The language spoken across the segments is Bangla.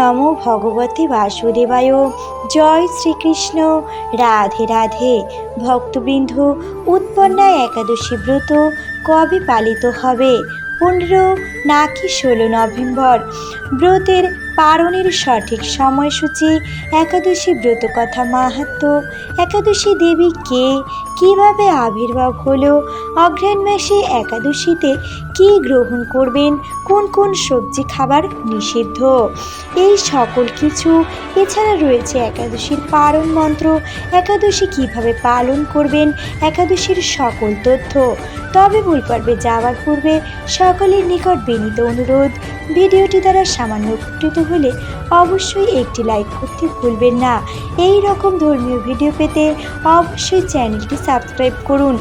নমো ভগবতী বাসুদেবায়। জয় শ্রীকৃষ্ণ। রাধে রাধে। ভক্তবৃন্দ, উৎপন্না একাদশী ব্রত কবে পালিত হবে? পনেরো নাকি ষোলো নভেম্বর? ব্রতের পারণের সঠিক সময়সূচি, একাদশী ব্রত কথা মাহাত্ম, একাদশী দেবী কে, কীভাবে আবির্ভাব হলো? অঘ্রাণ মাসে একাদশীতে কি গ্রহণ করবেন? কোন কোন সবজি খাবার নিষিদ্ধ? এই সকল কিছু। এছাড়া রয়েছে একাদশীর পালন মন্ত্র। একাদশী কীভাবে পালন করবেন? একাদশীর সকল তথ্য। তবে ভুল পর্বে যাওয়ার পূর্বে সকলের নিকট বিনীত অনুরোধ, ভিডিওটি দ্বারা সামান্য উপকৃত হলে অবশ্যই একটি লাইক করতে ভুলবেন না। এই রকম ধর্মীয় ভিডিও পেতে অবশ্যই চ্যানেলটি সাবস্ক্রাইব করুন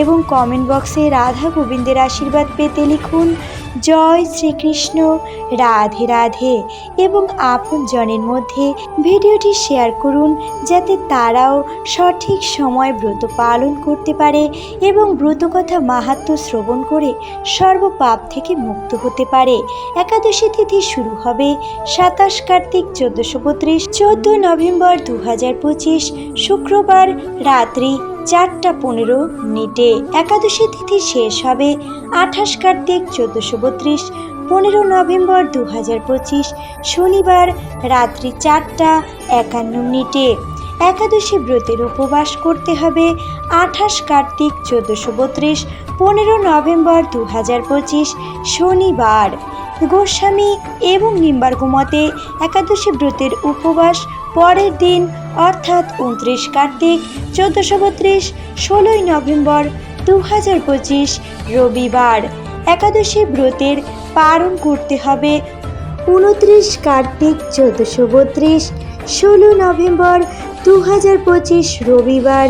এবং কমেন্ট বক্সে রাধা গোবিন্দের আশীর্বাদ পেতে লিখুন, জয় শ্রীকৃষ্ণ, রাধে রাধে। এবং আপনজনের মধ্যে ভিডিওটি শেয়ার করুন, যাতে তারাও সঠিক সময় ব্রত পালন করতে পারে এবং ব্রতকথা মাহাত্ম শ্রবণ করে সর্বপাপ থেকে মুক্ত হতে পারে। একাদশী তিথি শুরু হবে সাতাশ কার্তিক চোদ্দশো বত্রিশ চোদ্দ নভেম্বর দু হাজার পঁচিশ, শুক্রবার রাত্রি চারটা পনেরো নিটে একাদশী তিথি শেষ হবে। আঠাশ কার্তিক চোদ্দশো বত্রিশ, পনেরো নভেম্বর দু হাজার পঁচিশ, শনিবার রাত্রি চারটা একান্ন মিনিটে। একাদশী ব্রতের উপবাস করতে হবে। আঠাশ কার্তিক চোদ্দশো বত্রিশ, পনেরো নভেম্বর দু হাজার পঁচিশ, শনিবার। গোস্বামী এবং নিম্বার্গ মতে একাদশী ব্রতের উপবাস পরের দিন অর্থাৎ উনত্রিশ কার্তিক, চোদ্দশো বত্রিশ, ষোলোই নভেম্বর দু হাজার পঁচিশ, রবিবার। একাদশী ব্রতের পালন করতে হবে। উনত্রিশ কার্তিক, চোদ্দশো বত্রিশ, ষোলো নভেম্বর দু হাজার পঁচিশ, রবিবার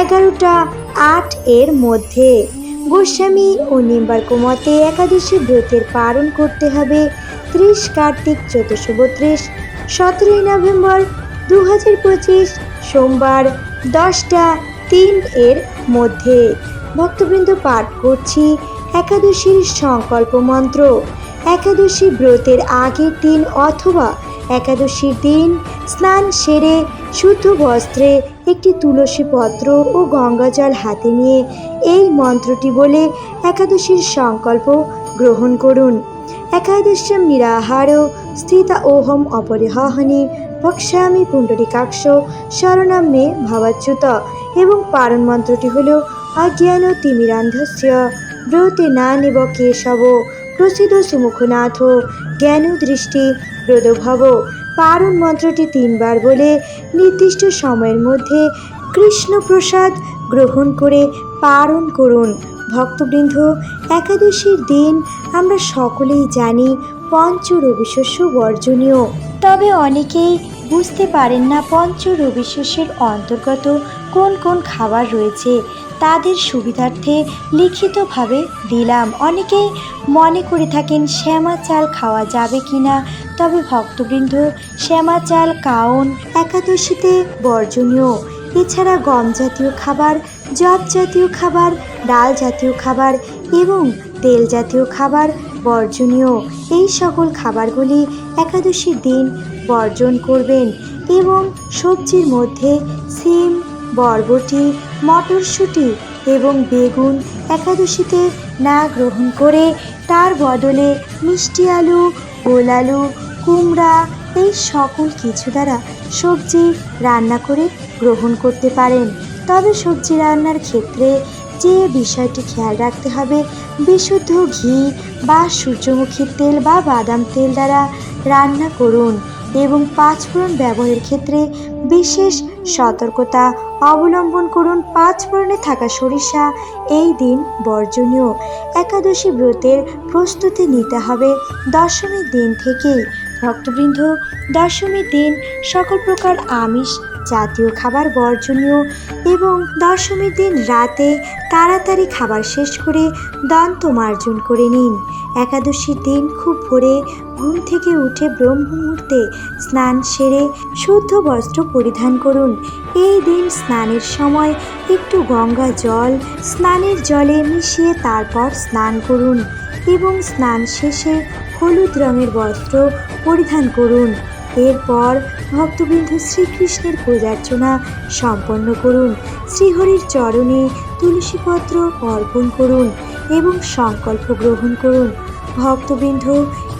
এগারোটা আট এর মধ্যে। গোস্বামী ও নিম্বার্ক মতে একাদশী ব্রতের পালন করতে হবে। ত্রিশ কার্তিক, চোদ্দশো বত্রিশ, সতেরোই নভেম্বর দু হাজার পঁচিশ সোমবার দশটা তিন এর মধ্যে। ভক্তবৃন্দ পাঠ করছি একাদশীর সংকল্প মন্ত্র। একাদশী ব্রতের আগের দিন অথবা একাদশীর দিন স্নান সেরে শুদ্ধ বস্ত্রে একটি তুলসী পত্র ও গঙ্গাজল হাতে নিয়ে এই মন্ত্রটি বলে একাদশীর সংকল্প গ্রহণ করুন। একাদশম নিরাহার স্থিতা ওহম অপরিহহনি ভক্ষ্যামি পুণ্ডরিকাক্ষ শরণাম মে ভাবাচ্যুত এবং পারণ মন্ত্রটি হল অজ্ঞান তিমিরান্ধস্য, ব্রতে না নিব কেশব, প্রসিদ্ধ সুমুখনাথ, জ্ঞান দৃষ্টি, প্রদভব। পারণ মন্ত্রটি তিনবার বলে নির্দিষ্ট সময়ের মধ্যে কৃষ্ণপ্রসাদ গ্রহণ করে পারণ করুন। ভক্তবৃন্দ, একাদশীর দিন আমরা সকলেই জানি পঞ্চ রবিশস্য বর্জনীয়। তবে অনেকেই বুঝতে পারেন না পঞ্চ রবিশস্যের অন্তর্গত কোন কোন খাবার রয়েছে। তাদের সুবিধার্থে লিখিতভাবে দিলাম। অনেকেই মনে করে থাকেন, শ্যামা চাল খাওয়া যাবে কি না তবে ভক্তবৃন্দ, শ্যামা চাল কাউন একাদশীতে বর্জনীয়। এছাড়া গম জাতীয় খাবার জব জাতীয় খাবার ডাল জাতীয় খাবার এবং তেল জাতীয় খাবার বর্জনীয়। এই সকল খাবারগুলি একাদশীর দিন বর্জন করবেন এবং সবজির মধ্যে সিম, বরবটি, মটরশুঁটি এবং বেগুন একাদশীতে না গ্রহণ করে তার বদলে মিষ্টি আলু, গোল আলু, কুমড়া এই সকল কিছু দ্বারা সবজি রান্না করে গ্রহণ করতে পারেন। তবে সবজি রান্নার ক্ষেত্রে যে বিষয়টি খেয়াল রাখতে হবে, বিশুদ্ধ ঘি বা সূর্যমুখী তেল বা বাদাম তেল দ্বারা রান্না করুন এবং পাঁচফোড়ন ব্যবহারের ক্ষেত্রে বিশেষ সতর্কতা অবলম্বন করুন পাঁচফোড়নে থাকা সরিষা, এই দিন বর্জনীয়। একাদশী ব্রতের প্রস্তুতি নিতে হবে দশমীর দিন থেকেই। ভক্তবৃন্দ, দশমীর দিন সকল প্রকার আমিষ জাতীয় খাবার বর্জনীয় এবং দশমীর দিন রাতে তাড়াতাড়ি খাবার শেষ করে দন্ত মার্জন করে নিন। একাদশীর দিন খুব ভোরে ঘুম থেকে উঠে ব্রহ্ম মুহূর্তে স্নান সেরে শুদ্ধ বস্ত্র পরিধান করুন। এই দিন স্নানের সময় একটু গঙ্গা জল, স্নানের জলে মিশিয়ে তারপর স্নান করুন এবং স্নান শেষে হলুদ রঙের বস্ত্র পরিধান করুন। এরপর ভক্তবৃন্দ শ্রীকৃষ্ণের পূজার্চনা সম্পন্ন করুন। শ্রীহরির চরণে তুলসীপত্র অর্পণ করুন এবং সংকল্প গ্রহণ করুন। ভক্তবৃন্দ,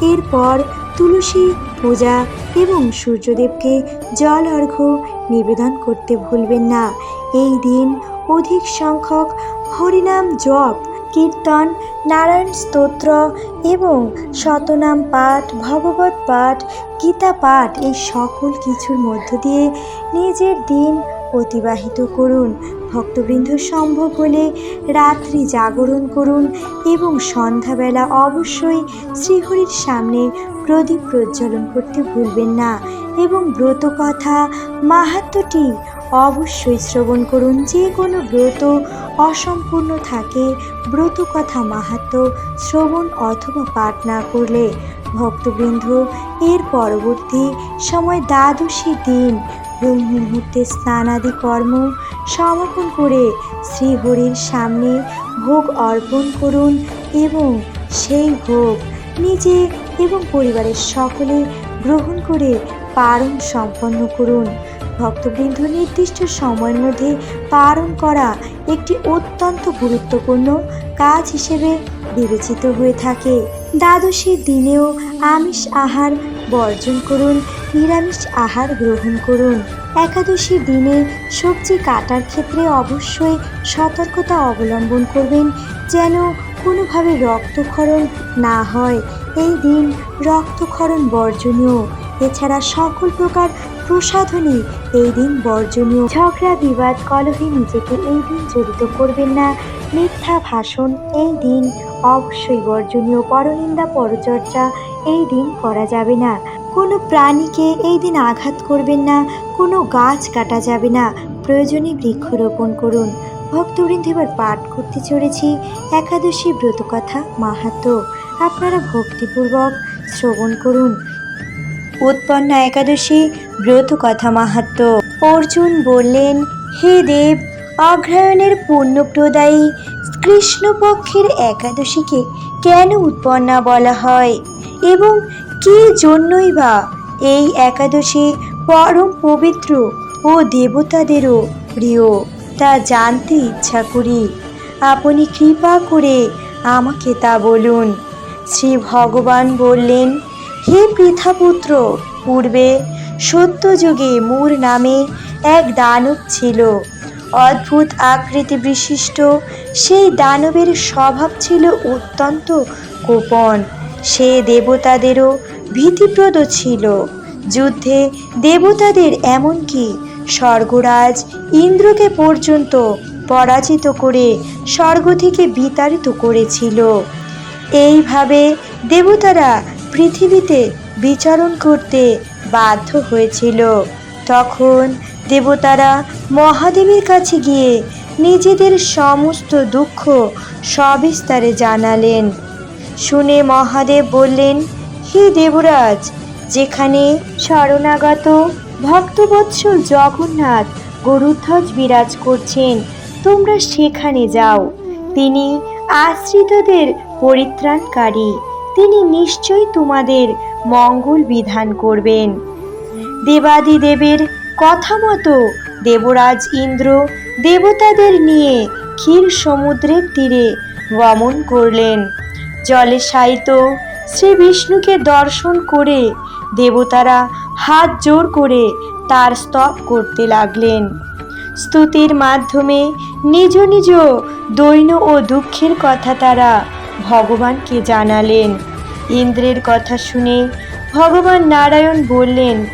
এরপর তুলসী পূজা এবং সূর্যদেবকে জল অর্ঘ্য নিবেদন করতে ভুলবেন না। এই দিন অধিক সংখ্যক হরিনাম জপ কীর্তন, নারায়ণ স্তোত্র এবং শতনাম পাঠ, ভগবত পাঠ, গীতা পাঠ এই সকল কিছুর মধ্য দিয়ে নিজের দিন অতিবাহিত করুন। ভক্তবৃন্দ সম্ভব হলে রাত্রি জাগরণ করুন এবং সন্ধ্যাবেলা অবশ্যই শ্রীহরির সামনে প্রদীপ প্রজ্বলন করতে ভুলবেন না এবং ব্রত কথা মাহাত্মটি অবশ্যই শ্রবণ করুন, যে কোনো ব্রত অসম্পূর্ণ থাকে, ব্রত কথা মাহাত্ম, শ্রবণ অথবা পাঠ না করলে। ভক্তবৃন্দ, এর পরবর্তী সময় দ্বাদশী দিন, ব্রহ্ম মুহূর্তে স্নানাদি কর্ম সমাপন করে শ্রীহরির সামনে ভোগ অর্পণ করুন এবং সেই ভোগ নিজে এবং পরিবারের সকলে গ্রহণ করে পারণ সম্পন্ন করুন। ভক্তবৃন্দ নির্দিষ্ট সময়ের মধ্যে পালন করা একটি অত্যন্ত গুরুত্বপূর্ণ কাজ হিসেবে বিবেচিত হয়ে থাকে। দ্বাদশীর দিনেও আমিষ আহার বর্জন করুন, নিরামিষ আহার গ্রহণ করুন। একাদশীর দিনে সবজি কাটার ক্ষেত্রে অবশ্যই সতর্কতা অবলম্বন করবেন, যেন কোনোভাবে রক্তক্ষরণ না হয়। এই দিন রক্তক্ষরণ বর্জনীয়। এছাড়া সকল প্রকার প্রসাধনী। এই দিন বর্জনীয় ঝগড়া বিবাদ কলহে নিজেকে এই দিন জড়িত করবেন না। মিথ্যা ভাষণ, এই দিন অবশ্যই বর্জনীয় পরনিন্দা পরচর্চা, এই দিন করা যাবে না। কোনো প্রাণীকে এই দিন আঘাত করবেন না, কোনো গাছ কাটা যাবে না। প্রয়োজনে বৃক্ষরোপণ করুন। ভক্তবৃন্দ এবার পাঠ করতে চলেছি। একাদশী ব্রতকথা মাহাত্ম আপনারা ভক্তিপূর্বক শ্রবণ করুন। উৎপন্ন একাদশী ব্রত কথা মাহাত্ম। অর্জুন বললেন, হে দেব অগ্রায়ণের পুণ্যপ্রদায়ী কৃষ্ণপক্ষের একাদশীকে কেন উৎপন্না বলা হয়? এবং কি জন্যই বা এই একাদশী পরম পবিত্র ও দেবতাদেরও প্রিয়, তা জানতে ইচ্ছা করি। আপনি কৃপা করে আমাকে তা বলুন। শ্রী ভগবান বললেন হে পৃথাপুত্র, পূর্বে সত্যযুগে মূর নামে এক দানব ছিল। অদ্ভুত আকৃতি বিশিষ্ট, সেই দানবের স্বভাব ছিল অত্যন্ত গোপন। সে দেবতাদেরও ভীতিপ্রদ ছিল। যুদ্ধে দেবতাদের এমনকি স্বর্গরাজ ইন্দ্রকে পর্যন্ত পরাজিত করে স্বর্গ থেকে বিতাড়িত করেছিল। এইভাবে দেবতারা পৃথিবীতে বিচরণ করতে বাধ্য হয়েছিল। তখন দেবতারা মহাদেবের কাছে গিয়ে নিজেদের সমস্ত দুঃখ সবিস্তারে জানালেন। শুনে মহাদেব বললেন, হে দেবরাজ, যেখানে শরণাগত ভক্তবৎসল জগন্নাথ গরুধ্বজ বিরাজ করছেন, তোমরা সেখানে যাও। তিনি আশ্রিতদের পরিত্রাণকারী। তিনি নিশ্চয়ই তোমাদের মঙ্গল বিধান করবেন। দেবাদিদেবের কথা মতো দেবরাজ ইন্দ্র দেবতাদের নিয়ে ক্ষীর সমুদ্রের তীরে গমন করলেন। জলে শায়িত শ্রী বিষ্ণুকে দর্শন করে দেবতারা হাত জোর করে তার স্তব করতে লাগলেন। স্তুতির মাধ্যমে নিজ নিজ দৈন্য ও দুঃখের কথা তারা ভগবানকে জানালেন। ইন্দ্রের কথা শুনে ভগবান নারায়ণ বললেন,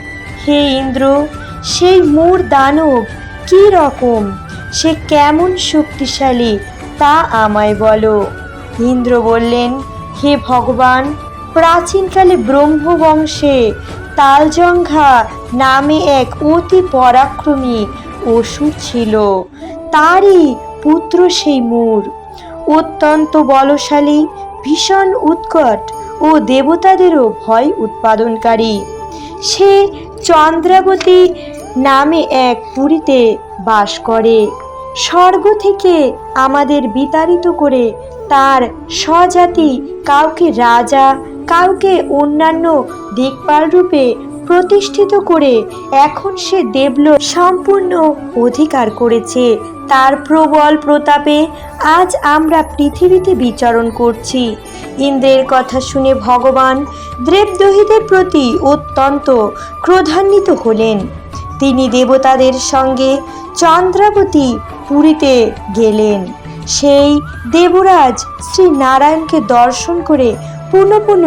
হে ইন্দ্র, সেই মূর দানব কি রকম? সে কেমন শক্তিশালী, তা আমায় বলো। ইন্দ্র বললেন, হে ভগবান, প্রাচীনকালে ব্রহ্মবংশে তালজঙ্ঘা নামে এক অতি পরাক্রমী অসুর ছিল। তারই পুত্র সেই মূর। অত্যন্ত বলশালী, ভীষণ উৎকট ও দেবতাদেরও ভয় উৎপাদনকারী। সে চন্দ্রাবতী নামে এক পুরীতে বাস করে। স্বর্গ থেকে আমাদের বিতাড়িত করে তার স্বজাতি কাউকে রাজা, কাউকে অন্যান্য দিকপাল রূপে প্রতিষ্ঠিত করে এখন সে দেবলোক সম্পূর্ণ অধিকার করেছে। তার প্রবল প্রতাপে আজ আমরা পৃথিবীতে বিচরণ করছি। ইন্দ্রের কথা শুনে ভগবান দেবদহিতের প্রতি অত্যন্ত ক্রোধান্বিত হলেন। তিনি দেবতাদের সঙ্গে চন্দ্রাবতী পুরীতে গেলেন। সেই দেবরাজ শ্রী নারায়ণকে দর্শন করে পুনঃ পুনঃ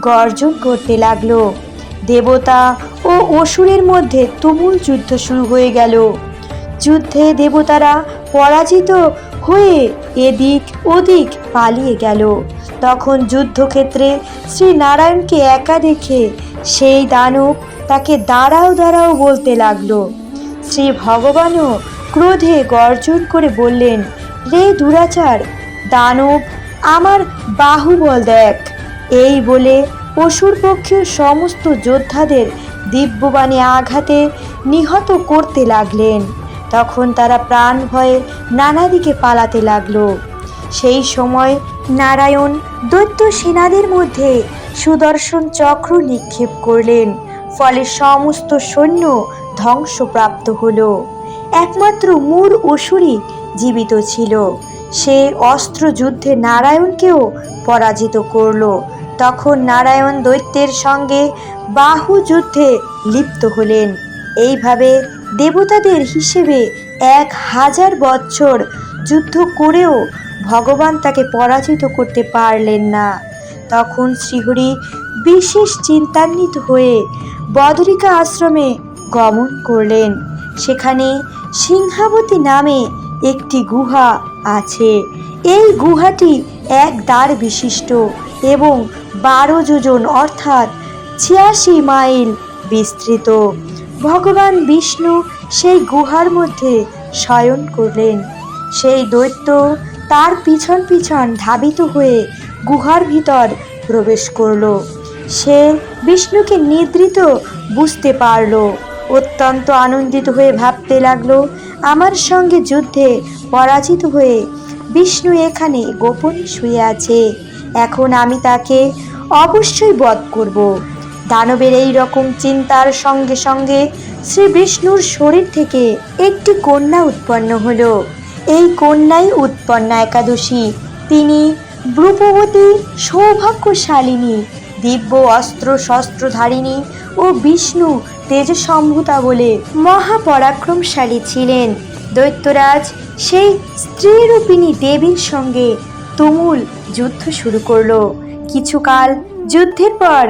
গর্জন করতে লাগল। দেবতা ও অসুরের মধ্যে তুমুল যুদ্ধ শুরু হয়ে গেল। যুদ্ধে দেবতারা পরাজিত হয়ে এদিক ওদিক পালিয়ে গেল। তখন যুদ্ধক্ষেত্রে শ্রী নারায়ণকে একা দেখে সেই দানব তাকে দাঁড়াও দাঁড়াও বলতে লাগল। শ্রী ভগবানও ক্রোধে গর্জন করে বললেন, রে দুরাচার, দানব, আমার বাহুবল দেখ। এই বলে অসুর পক্ষের সমস্ত যোদ্ধাদের দিব্যবাণী আঘাতে নিহত করতে লাগলেন। তখন তারা প্রাণ ভয়ে নানা দিকে পালাতে লাগল। সেই সময় নারায়ণ দৈত্য সেনাদের মধ্যে সুদর্শন চক্র নিক্ষেপ করলেন, ফলে সমস্ত সৈন্য ধ্বংসপ্রাপ্ত হল। একমাত্র মূর অসুরই জীবিত ছিল। সে অস্ত্র যুদ্ধে নারায়ণকেও পরাজিত করল। তখন নারায়ণ দৈত্যের সঙ্গে বাহু যুদ্ধে লিপ্ত হলেন। এইভাবে দেবতাদের হিসেবে এক হাজার বছর যুদ্ধ করেও ভগবান তাকে পরাজিত করতে পারলেন না। তখন শ্রীহরি বিশেষ চিন্তান্বিত হয়ে বদরিকা আশ্রমে গমন করলেন। সেখানে সিংহাবতী নামে একটি গুহা আছে। এই গুহাটি এক দ্বার বিশিষ্ট এবং বারো যোজন, অর্থাৎ ছিয়াশি মাইল বিস্তৃত। ভগবান বিষ্ণু সেই গুহার মধ্যে শয়ন করলেন। সেই দৈত্য তার পিছন পিছন ধাবিত হয়ে গুহার ভিতর প্রবেশ করল। সে বিষ্ণুকে নিদ্রিত বুঝতে পারল। অত্যন্ত আনন্দিত হয়ে ভাবতে লাগল, আমার সঙ্গে যুদ্ধে পরাজিত হয়ে বিষ্ণু এখানে গোপনে শুয়ে আছে। এখন আমি তাকে অবশ্যই বধ করব। দানবের এই রকম চিন্তার সঙ্গে সঙ্গে শ্রী বিষ্ণুর শরীর থেকে একটি কন্যা উৎপন্ন হলো। এই কন্যাই উৎপন্না একাদশী। তিনি ব্রূপবতী, সৌভাগ্যশালিনী, দিব্য অস্ত্র শস্ত্রধারিণী ও বিষ্ণু তেজসম্ভূতা বলে মহাপরাক্রমশালী ছিলেন। দৈত্যরাজ সেই স্ত্রীরূপিণী দেবীর সঙ্গে তুমুল যুদ্ধ শুরু করল। কিছুকাল যুদ্ধের পর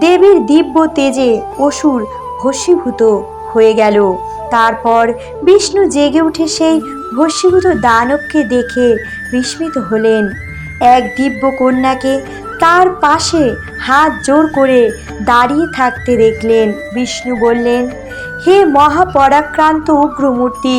দেবীর দিব্য তেজে অসুর ভস্মীভূত হয়ে গেল। তারপর বিষ্ণু জেগে উঠে সেই ভস্মীভূত দানবকে দেখে বিস্মিত হলেন। এক দিব্য কন্যাকে তার পাশে হাত জোর করে দাঁড়িয়ে থাকতে দেখলেন। বিষ্ণু বললেন, হে মহাপরাক্রান্ত উগ্রমূর্তি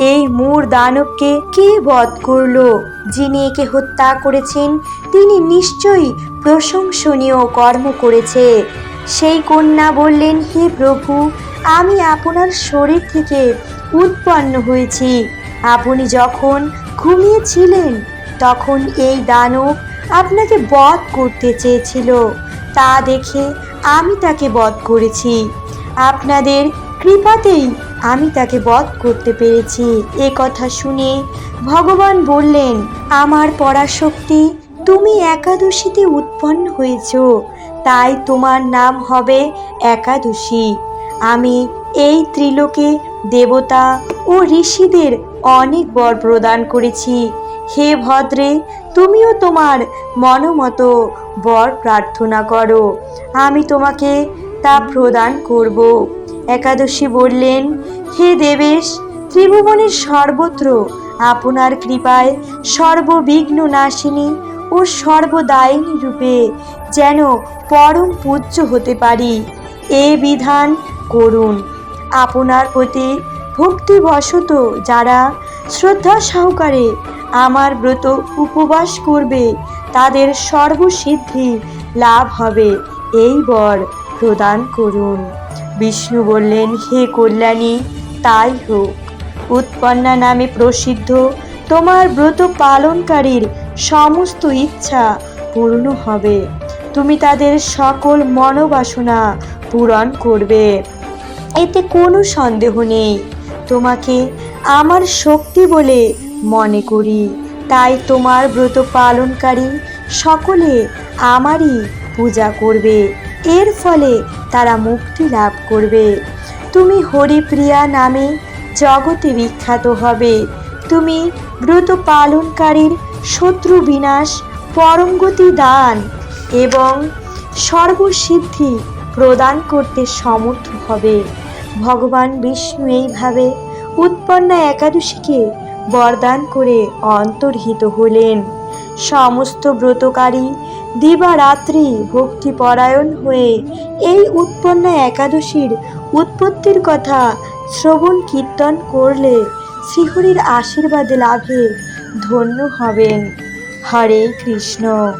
এই মূর দানবকে কে বধ করল? যিনি একে হত্যা করেছেন, তিনি নিশ্চয়ই প্রশংসনীয় কর্ম করেছে। সেই কন্যা বললেন, হে প্রভু, আমি আপনার শরীর থেকে উৎপন্ন হয়েছি। আপনি যখন ঘুমিয়েছিলেন, তখন এই দানব আপনাকে বধ করতে চেয়েছিল। তা দেখে আমি তাকে বধ করেছি। আপনাদের কৃপাতেই আমি তাকে বধ করতে পেরেছি। এ কথা শুনে ভগবান বললেন, আমার পরাশক্তি, তুমি একাদশীতে উৎপন্ন হয়েছ। তাই তোমার নাম হবে একাদশী। আমি এই ত্রিলোকে দেবতা ও ঋষিদের অনেক বর প্রদান করেছি। হে ভদ্রে, তুমিও তোমার মনোমতো বর প্রার্থনা করো। আমি তোমাকে তা প্রদান করব। একাদশী বললেন, হে দেবেশ, ত্রিভুবনের সর্বত্র আপনার কৃপায় সর্ববিঘ্ন নাশিনী ও সর্বদায়িনী রূপে যেন পরম পূজ্য হতে পারি। এ বিধান করুন। আপনার প্রতি ভক্তিবশত যারা শ্রদ্ধা সহকারে আমার ব্রত উপবাস করবে, তাদের সর্বসিদ্ধি লাভ হবে। এই বর প্রদান করুন। বিষ্ণু বললেন, হে কল্যাণী, তাই হোক। উৎপন্না নামে প্রসিদ্ধ তোমার ব্রত পালনকারীর সমস্ত ইচ্ছা পূর্ণ হবে। তুমি তাদের সকল মনোবাসনা পূরণ করবে। এতে কোনো সন্দেহ নেই। তোমাকে আমার শক্তি বলে মনে করি। তাই তোমার ব্রত পালনকারী সকলে আমারই পূজা করবে। এর ফলে তারা মুক্তি লাভ করবে। তুমি হরিপ্রিয়া নামে জগতে বিখ্যাত হবে। তুমি ব্রত পালনকারীর শত্রু বিনাশ, পরমগতি দান এবং সর্বসিদ্ধি প্রদান করতে সমর্থ হবে। ভগবান বিষ্ণু এইভাবে উৎপন্না একাদশীকে বরদান করে অন্তর্হিত হলেন। সমস্ত ব্রতকারী দিবারাত্রি ভক্তিপরায়ণ হয়ে এই উৎপন্ন একাদশীর উৎপত্তির কথা শ্রবণ কীর্তন করলে শ্রীহরির আশীর্বাদ লাভে ধন্য হবেন। হরে কৃষ্ণ।